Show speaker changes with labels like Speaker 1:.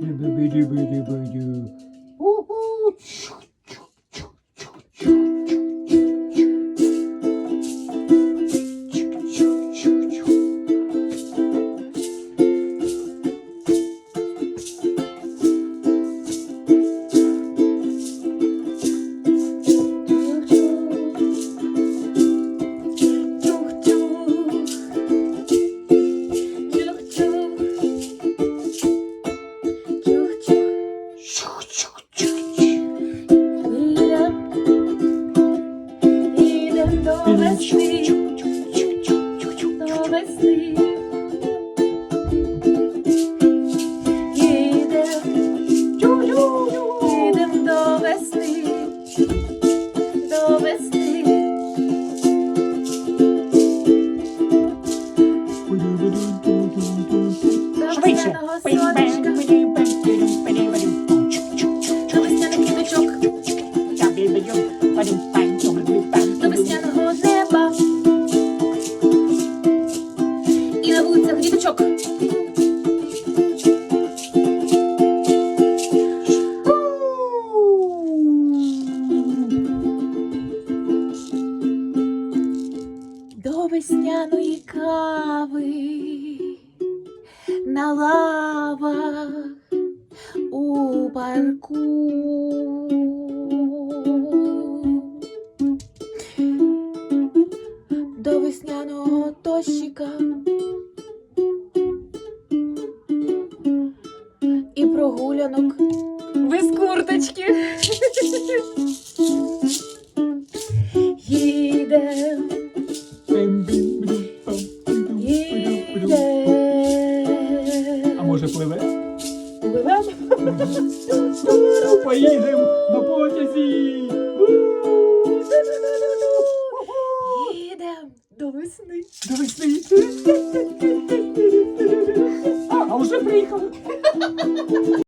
Speaker 1: Bıdı bıdı
Speaker 2: bıdı bıdı. Uhu. Весни, до весни. Їдем, до весни, до весни. До весняного сонечка, до весняних квіточок, вулицях. До весняної кави на лавах у парку. До весняного дощика прогулянок без курточки. Їдем, їдем.
Speaker 1: А може пливе?
Speaker 2: Пливем?
Speaker 1: Поїдемо на потязі.
Speaker 2: Їдем до весни.
Speaker 1: До весни. Вже приїхали.